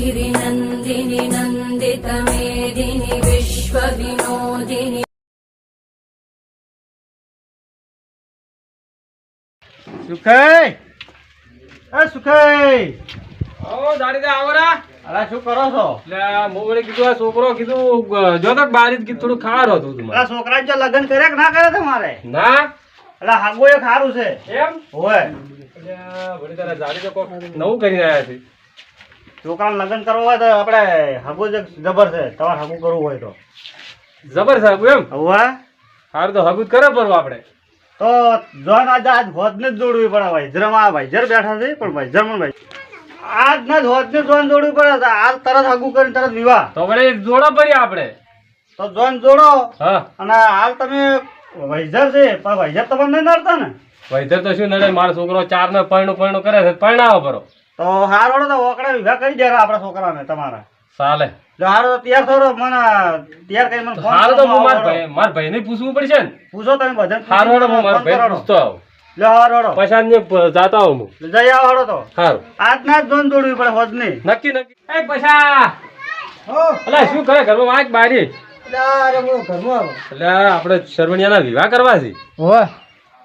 गिरिनन्दिनि नन्दितमेदिनि विश्वविनोदिनि સુખાઈ એ સુખાઈ આવો જાડીદા આવો રા અલા શું કરો છો એટલે આ હું વળી કીધું આ છોકરો કીધું અ, જો તો બારી જ કીધું થોડું ખાવાનું હતું અલા તમારે છોકરા જો લગ્ન કર્યા કે ના કર્યા તમારે ના અલા હાગો એક સારું છે એમ હોય એટલે આ વળી તારા જાડીદા કોક નવું કરી રહ્યા છે છોકરાને લગ્ન કરવું હોય તો આપણે હગુ જ જબર છે. તમારે હગુ કરવું હોય તો. જબર સાહેબ એમ? હવા હાર તો હગુ કરે પરવા આપણે. તો જોન આજ આજ હોદને જ દોડવી પડે ભાઈ. જરમાં આ ભાઈ જર બેઠા છે પણ ભાઈ જર્મન ભાઈ. આજ ના જ હોદને જોન દોડવી પડે આજ તરત હગુ કરીને તરત વિવાહ. તો વળી જોડો પડી આપણે. તો જોન જોડો. હા. અને હાલ તમે વૈજર છે પણ વૈજર તમને નડતા ને. વૈજર તો શું નડે? મારો છોકરો ચાર ને પરણું પરણું કરે છે. પરણાવો પરો તો હારો તો ઓકડા વિવાહ કરી દે આપણા છોકરાને તમારા? સાલે. જો હારો તો તૈયાર થયો મને તૈયાર કરી મને ફોન સારું તો હું મારા હારો. ભાઈ મારા ભાઈને પૂછવું પડશે ને? પૂછો તમે બધાને હારો હેડો હું મારા ભાઈ પૂછતો આવું. લે હારો હારો. પછાડ ને જાતો આવું હું. જઈ આવો હારો તો. હારો. આજ ના જ જોન દોડવી પડે હોજ નહીં નક્કી નક્કી. એ પછા! અલા શું કરે? ઘરમાં વાંચ બારી એટલે આપણે વિવાહ કરવા છે.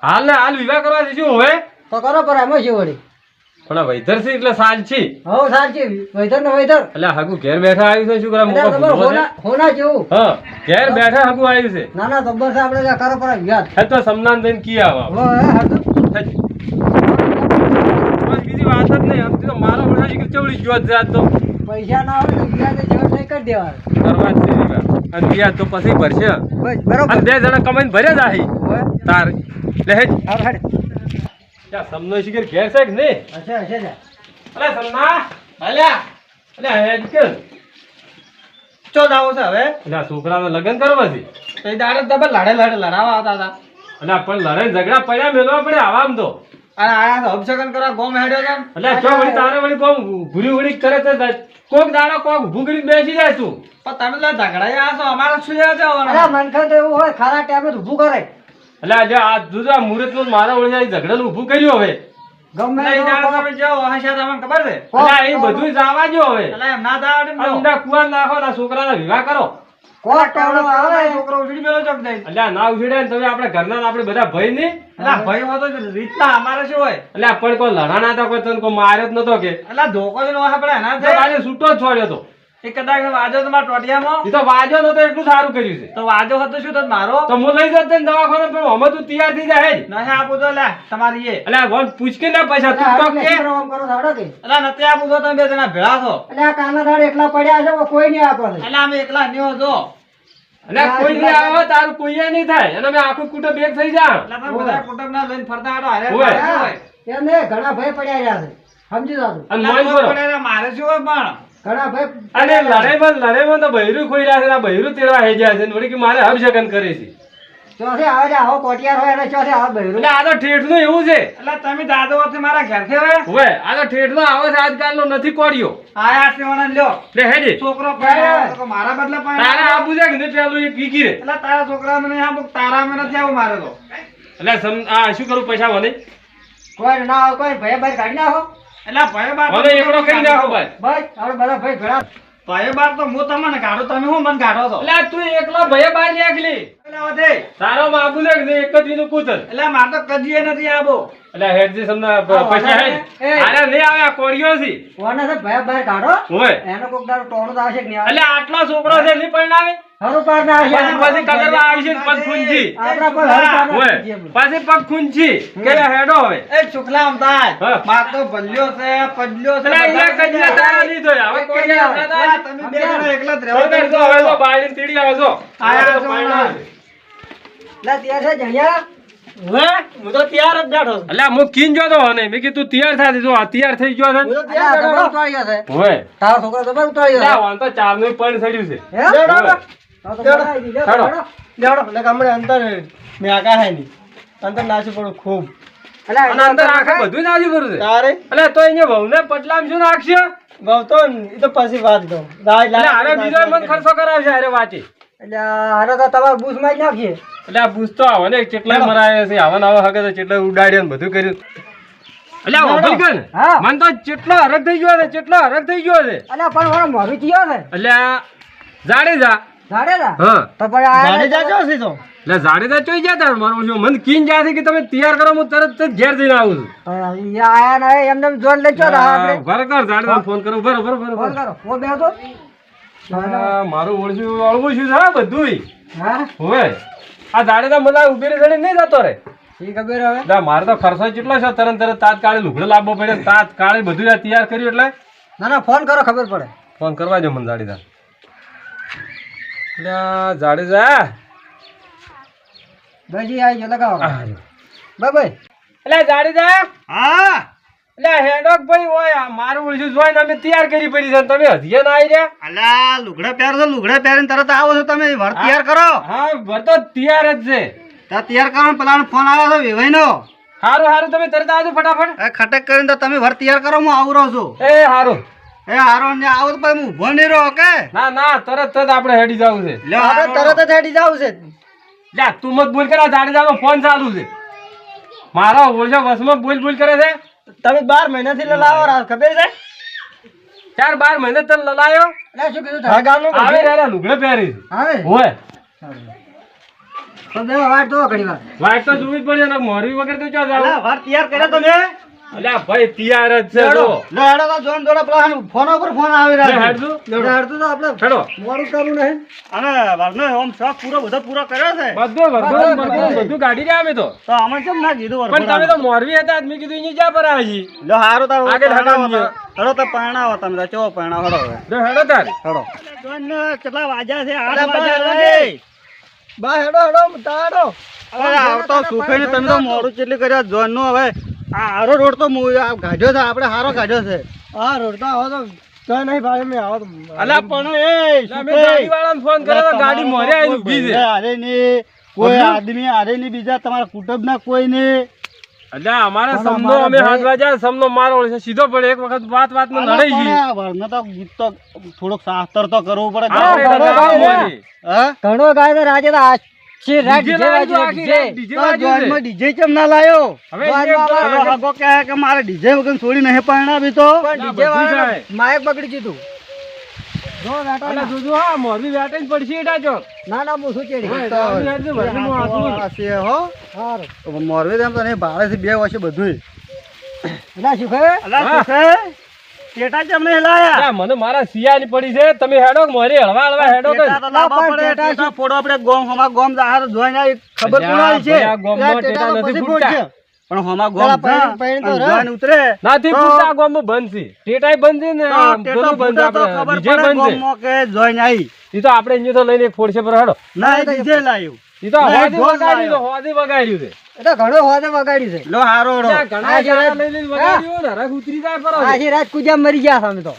હાલ ને હાલ વિવાહ કરવા છે શું હવે તો કરો પર એમાં છે વળી પણ વૈધર છે એટલે સાલ છે. હો સાચી વૈધર ને વૈધર. એટલે હગુ ઘેર બેઠા આવ્યું છે છોકરા મોકો છે? હોના હોના જેવું. હા ઘેર બેઠા હગુ આવ્યું છે. ના ના તબ્બર છે આપણે કરો પર યાદ હે તો સમનાન દેન કી આવા. હો હે બીજી વાત જ નહીં. આમ તો મારો વડા નીકળી ચવડી ગયો છે તો. પૈસા ના આવે તો વ્યાજ જેવા નહીં કરી દેવા કરવા જ છે અને વ્યાજ તો પછી ભરશે. બસ બરોબર. બે જણા કમાઈને ભરે જ આહી. તાર. લે હાલ હાડ. ત્યાં સમનો શિખર ઘેર છે કે નહીં? અચ્છા અચ્છા જા. અલે સમના. અલ્યા અલે હેજ કે ચો દાવો છે હવે? અલ્યા છોકરાને લગન કરવા છે. તો એ દાડે તમે લડે લડે લડાવા આવતા હતા. અલ્યા પણ લડાઈ ઝઘડા પડ્યા મેલવા પડે આવામ તો. અરે આયા તો અભિષેકન કરવા ગોમ હેડ્યો તો અલ્યા ચો વળી તારે વળી કોમ ઘુરી ઉડી કરે છે. કોક દાડો કોક ઊભું કરીને બેસી જાય તું. પણ તમે ઝઘડાયા છો અમારે શું લેવા અરે મનખા તો એવું હોય ખારા ટાઈમે ઊભું કરે અલ્યા આજે આ જુદા મુહૂર્તનું મારા ઊભું કર્યું હવે. ગમે એટલે એ એવો દાડે તમે જાઓ હશે તમને ખબર છે? અલ્યા એ બધું જવા જો હવે. એટલે એમ ના દાડે ઊંડા કુવા નાખો ના છોકરાના વિવાહ કરો. છોકરો ઉછળી મેલો ચોક જાય અલ્યા ના ઉછળે ને તમે આપણે ઘરના ને આપણે બધા ભય નહીં એટલે ભાઈ હોય રીતના અમારે શું હોય? એટલે પણ કોઈ લડા ના હતા કોઈ તને કોઈ માર્યો જ નતો કે. એટલે ધોકો જ આપણે એના આજે છૂટો જ છોડ્યો તો. એ કદાચ વાજો તમારા ટોટિયામાં. તો વાજો નતો એટલું સારું કર્યું છે. તો વાજો હતો શું તો મારો? તો હું લઈ જતો ને દવાખાને પણ અમે તું તૈયાર થઈ જાય જ નહીં આપું તો લે તમારી એ. એટલે આ પૂછ કે ના પૈસા તું તો કે. કરો આમ કરો સાડો કે. એટલે નથી આપું તો તમે બે જણા ભેળા છો. એટલે આ કાના દાડ એકલા પડ્યા છે કોઈ નહીં આપો એટલે અમે એકલા ન્યો જો અને કોઈ નહીં આવે તારું કોઈ નહીં થાય. અને અમે આખું કુટુંબ એક થઈ જા એટલે તમે બધા કુટુંબના લઈને ફરતા આડો હારે નહીં ઘણા ભય પડ્યા છે. સમજી જાતું અને એટલે કરો. મારે શું પણ? અને લડાઈમાં લડાઈમાં તો બૈરું ખોઈ રહ્યા છે આ બૈરું તેડવા હે ગયા છે ને વળી કે મારે અભિષેકન કરે છે. ચોથે આવે છે આવો કોટિયાર હોય અને ચોથે આવે બૈરું. એટલે આ તો ઠેઠનું એવું છે. એટલે તમે દાદો મારા ઘેરથી હવે? હવે આ તો ઠેઠનો આવે છે આજકાલનો નથી કોડ્યો. આ સેવાના લ્યો. લે હેડી. છોકરો મારા બદલે તારે પાડ્યો આબુ છે કે પેલું એક વીકી રે? એટલે તારા છોકરા મને આ તારા મને નથી આવું મારે તો. એટલે સમ આ શું કરું પૈસા મને કોઈ ના આવે કોઈ ભાઈ ભાઈ કાઢી નાખો. એટલે ભાઈ બાર મને એકડો કરી નાખો ભાઈ? આપણે બધા ભાઈ ભેળા. ભાઈ બાર તો હું તમને કાઢો તમે હું મને કાઢો છો? એટલે તું એકલો ભાઈ બાર નીકળી. વધે તારો બાબુ ને એક જ વીનું કૂતર એટલે મારે તો કજીએ નથી આવો એટલે હેડજી સમના પૈસા હે અરે નહીં આવે આ કોળીઓ છે. કોને છે? ભાઈ બહાર કાઢો. હોય. એનો કોક દાડો ટોણો તો આવશે કે નહીં એટલે આટલો છોકરો છે નહીં પરણાવે હરું પાર આવશે પછી પછી આવશે પગ ખૂંચી. આપણા પર હરું પાર ના હોય. આવશે એમ. પાછી પગ ખૂંચી. કે હેડો હવે. એ શુક્લા અમદાજ માર તો ભલ્યો છે પજલ્યો છે એટલે અહીંયા તારા નહીં હવે થાય. તમે બે એકલા જ રહેવા છોકર હવે તો બાયડીને તીડી આવે આયા છો. પરણાવે છે. છે જણિયા હું તો તૈયાર જ બેઠો છું. અલ્યા હું કીન જોતો હો નહીં મેં કીધું તૈયાર થાય જો તૈયાર થઈ ગયો છે હું તો તૈયાર બેઠો. ઉતારી ગયો છે હોય તારો છોકરો જબર ઉતારી ગયો વાન તો ચારનું પણ સડ્યું છે છે હે? લેવડો, હોય. તો તો લેવડો. બનાવી દીધો, હેડો. હેડો. લેવડો. એટલે કે અંતર મેં આકા હે નહીં. અંતર નાચું પડું ખૂબ. અંદર આખા બધું છે તારે અલ્યા તો અહીંયા વહુને પટલામ શું નાખશે ને, એ તો પછી વાત એટલે. હારે બીજો મન ખર્ચો કરાવશે અરે વાંચી એટલે હારો તો તમારે બૂસમાં જ નાખીએ. એટલે આ બૂસ તો આવે ને કેટલાય મરાયા છે આવા નવા હગે તો કેટલાય ઉડાડ્યા ને બધું કર્યું. એટલે ઓભળી ગયો મને તો ચેટલો હરક થઈ ગયો છે ચેટલો હરક થઈ ગયો છે. અલ્યા પણ મારો મોરું થયો છે એટલે આ જાડેજા જાડેજા હા. તો પણ આ જાડેજા ચો છે તો? એટલે જાડેજા ચોઈ ગયા તાર મારો ઓળખ્યો. મને કીન જાય છે કે તમે તૈયાર કરો હું તરત જ ઘેર જઈને આવું છું. આયા ના એમને જોન લઈ ચો આપણે. બરો કર જાડેજા ફોન કરો બરો બરો બરો ફોન કરો ઓ બે તો. આ મારું ઓળખ્યું અળવું શું છે હા બધુંય. હા? હોવે. આ જાડેજા મને આ ઉભેરી ચડી નહીં જતો રે. ખબર હવે? મારે તો ખર્ચો કેટલો છે તરત તરત તાત્કાલિક લુગડો લાવવો પડે તાત્કાલિક બધું તૈયાર કર્યું એટલે? ના ના ફોન કરો ખબર પડે. ફોન કરવા જો મને જાડેજા. એટલે આ જાડેજા ભાઈજી આવી ગયો લગાવો. બાય બાય એટલે જાડેજા. હા? એટલે હેડોક ભાઈ હોય આ મારું ઓળખ્યું જોઈને અમે તૈયાર કરી પડી છે તમે હજીએ ના આવી રહ્યા અલ્યા લુગડા પહેરો છો લુગડા પહેરીને તરત આવો છો તમે વર તૈયાર કરો. હા ભરતો તૈયાર જ છે. તો તૈયાર કરો ને પેલા ફોન આવ્યો છે વિભાઈનો સારું સારું તમે તરત આવજો ફટાફટ. એ ખટક કરીને તો તમે વર તૈયાર કરો હું આવું રહું છું. એ સારું એ હારો ને આવો તો પછી હું ઊભો નહીં રહો કે ના ના તરત જ આપણે હેડી જવું છે. લે આપણે તરત જ હેડી જવું છે. લ્યા તું મત બોલ કરા જાડેજાનો ફોન ચાલુ છે. મારો ઓળખો વસમાં બોલ બોલ કરે છે. તમે બાર મહિનાથી લલાવો રાત ખબર છે? ચાર બાર મહિને તને લલાયો? એટલે શું કીધું તારા ગામનું આવે. રે લુગડે પહેરી. આવે. હોય. તો દેવા વાટ તો ઘણી વાર વાટ તો જોવી જ પડે ને મોરવી વગર તો ચા જાવ વાટ તૈયાર કર્યા તમે? અલ્યા ભાઈ તૈયાર જ છે જો. લો હેડો તો જોન જોડે પેલા ફોન ઉપર ફોન આવી રહ્યો રહ્યા છે. હેડજો. તો આપણે હેડો. મોડું કરું નહીં. અને વરનો ઓમ શોખ પૂરો બધો પૂરો કર્યો છે. બધું બધું બધું બધું. કાઢી રહ્યા અમે તો. તો અમે કેમ ના કીધું પણ તમે તો મોરવી હતા મેં કીધું અહીંયા જા પર આવી લો હારો તારો આગળ. તો. હેડો તો પરણાવો તમે ચો પરણાવો હેડો હવે. જો હેડો તાર. હેડો. કેટલા વાજા છે? આઠ વાજા લાગે બા, હેડો હેડો તાડો અરે આવતો સુખે ને તમે તો મોડું કેટલી કર્યા? જોનનું હવે આ હારો રોડ તો ગાઢ્યો છે આપણે હારો ગાઢ્યો છે. હા રોડતા આવો તો તો નહીં ભાઈ મેં આવો તો. અલા પણ એ એટલે અમે ગાડીવાળાને ફોન કર્યો તો ગાડી મોરે આવી ઊભી છે. અરે ને કોઈ આદમી અરે ને બીજા તમારા કુટુંબના કોઈ ને એટલે અમારે સમનો અમે હાથ વાગ્યા સમનો મારો છે સીધો પડે એક વખત વાત વાતમાં પણ ગઈ આ તો ગીત તો થોડુંક શાસ્ત્ર તો કરવું પડે. તો ઘણો ગાય તો રાજે તો ડીજે ડીજે. છે. જોનમાં ડીજે કેમ ના લાયો? હવે આગો કહે કે મારે ડીજે વગર છોડી નહીં પરણાવી તો. પણ ડીજે બધું માયક બગડી જીતું જો બેટા અલા, જોજો હા મોરબી વેટે જ પડશે એટા ચોક. ના ના શું ચેડી હો હારું. મોરવી તેમ તને ભાડે બે વર્ષે બધું શું ટેટા કેમ નહીં લાયા મને મારા સિયાની પડી છે. તમે હેડો કે મોરી હળવા હળવા હેડો તો લાવવા પણ પડે, ટેટા ટેટા ફોડો આપણે ગોમ હમા ગોમ જાહર જોઈને ખબર કોણ છે? આ ગોમ ટેટા નથી ફૂટતા. પણ હમા ગોમ જા, પૈણ- પૈણ તો અને ઉતરે. નાથી તો- ગોમ આ ગામમાં બંધ છે ટેટાય બંધ ને બંધ ફૂટે છે આપણે. પડે બંધ છે કે જોઈને આવી. ઈ તો આપણે અહીંયા તો લઈને એક ફોડશે પર હેડો. ના ડીજે લાવ્યું ઈ તો હોદી વગાડ્યું હોદી વગાડ્યું છે. તો ઘણો હોદે વગાડી છે. લો હારો રો ઘણા આ જે રાત- લઈ લઈને વગાડ્યું ને રાખ ઉતરી જાય પર આજી રાત કુજા મરી ગયા સામે તો.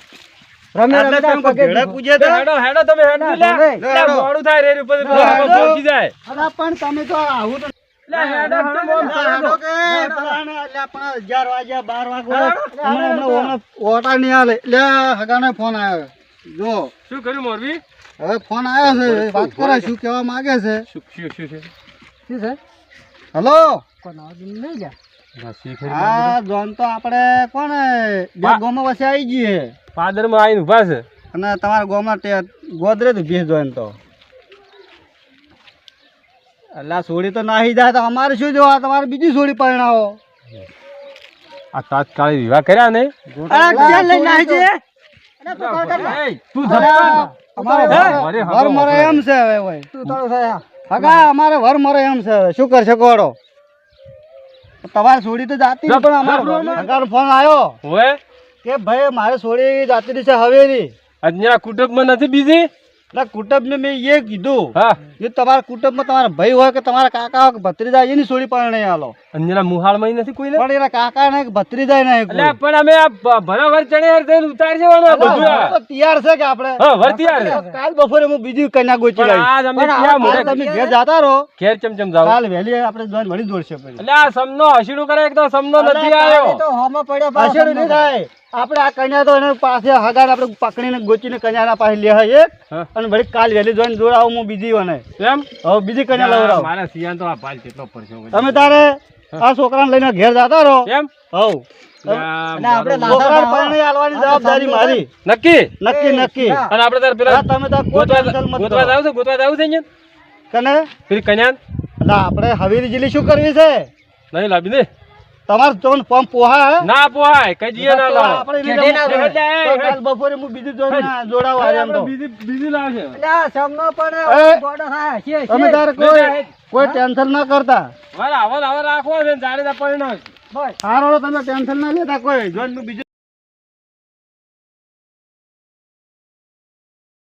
રમે રમે તો દીધું. પૂજે તો હેડો હેડો તમે હેડો લે. લે, મોડું થાય રે ઉપર પહોંચી જાય. અલા, પણ તમે તો આવું તો લે હેડો તો હેડો કે. પેલા ને પણ અગિયાર વાગ્યા બાર વાગ્યા હેડો. હમણાં હમણાં ઓટા નહીં આલે લે હગાને ફોન આવ્યો. જો. શું કર્યું મોરબી? હવે ફોન આવ્યો છે. વાત કરે શું કહેવા માંગે છે? શું શું શું છે શું છે? હલો? કોણ આવો નહીં જા. હા, જોન તો આપણે કોણ ગોમાં વસે આવી જઈએ પાદરમાં આવીને ઊભા છે. અને તમારા ગોમાં તે ગોદરેજ ઊભી જોઈન તો. અલ્લા સોડી તો નાહી જાય તો અમારે શું જોવા? તમારે બીજી સોડી પરણાવો. આ તાત્કાલિક વિવાહ કર્યા ને? તું અમારે એમ છે હવે હોય તું તારો થાય હા. હગા અમારે વર મરે એમ છે. શું કરશે કોડો તમારે છોડી તો જાતી પણ અમારે હગાનો ફોન આવ્યો હોય કે ભાઈ મારે છોડી જાતી છે હવેલી. અજ્ઞા કુટુંબમાં નથી બીજી? કુટુંબને મેં એ કીધું એ તમારા કુટુંબમાં તમારા ભાઈ હોય કે તમારા કાકા હોય કે ભત્રીજા એની સોડી પણ નહીં આલો અંજના મુહાળમાં નથી કોઈને પણ એના કાકા ને ભત્રીજા નહીં પણ અમે આ બ- ભરાવર ચણિયાર થઈને ઉતારી જવાનું આ. બધું તૈયાર છે કે આપણે. હા વર્તિયાર છે. કાલ બપોરે હું બીજી કન્યા ગોચી પણ આજ અમે ક્યાં કાલ તમે ઘેર જાતા રહો. ઘેર ચમચમ જાવ કાલ વહેલી આપણે જોઈને વળી દોડશે એટલે આ સમનો હસીડું કરે એક તો સમનો નથી આવ્યો. તો હોમાં પડ્યો પાછળ નહીં થાય. આપણે આ કન્યા તો એને પાસે હગાને આપણે પકડીને ગોચીને કન્યાના પાસે લે એક અને વળી કાલ વહેલી જોઈને દોડાવું હું બીજી વને. એમ? હવે બીજી કન્યા લવડાવ. મારા સિયાન તો આ પાલ કેટલો પડશે તમે તારે આ છોકરાને લઈને ઘેર જતા રહો. એમ? હવ. એટલે આપણે ના- છોકરાને પરણી આલવાની જવાબદારી મારી. નક્કી? નક્કી નક્કી. અને આપણે તાર પેલા હા, તમે ગોતવા ટેન્શન ગોતવા કરો. જાવ છે? ગોતવા જાવ છે અહીંયા? કને? પેલી કન્યા એટલે આપણે હવેલી જિલ્લી શું કરવી છે? નહીં લાવી દે. તમારે જોન પંપ પોહા હે? ના પોહાય કઈ દીએ ના લાવો. આપણે ના. પડે. કાલ બપોરે હું બીજું જોન જોડાવ આવ્યો એમ તો. બીજી બીજી લાવશે. એટલે સમનો પણ ગોડો હા, છે, છે. તમે તાર કોઈ કોઈ ટેન્શન ના કરતા. હવે આવો ને આવો રાખવો છે ને જાડે તા પરિણામ. બસ. હારો તમે ટેન્શન ના લેતા કોઈ. જોન મુ બીજું